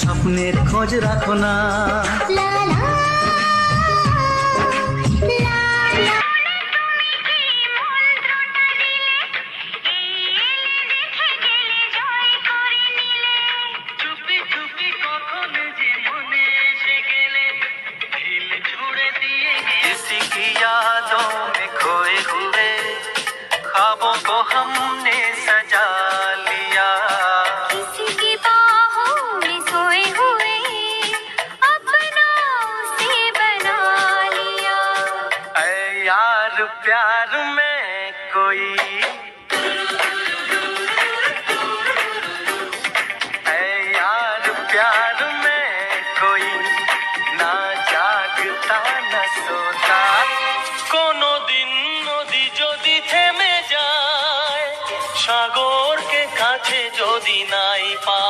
স্বপ্নের খোঁজ রাখো না। यार प्यार में कोई ऐ यार प्यार में कोई না জাগতা না সোতা কোনো দিন নদী যদি থেমে যায় সাগরকে কাছে যদি নাই পা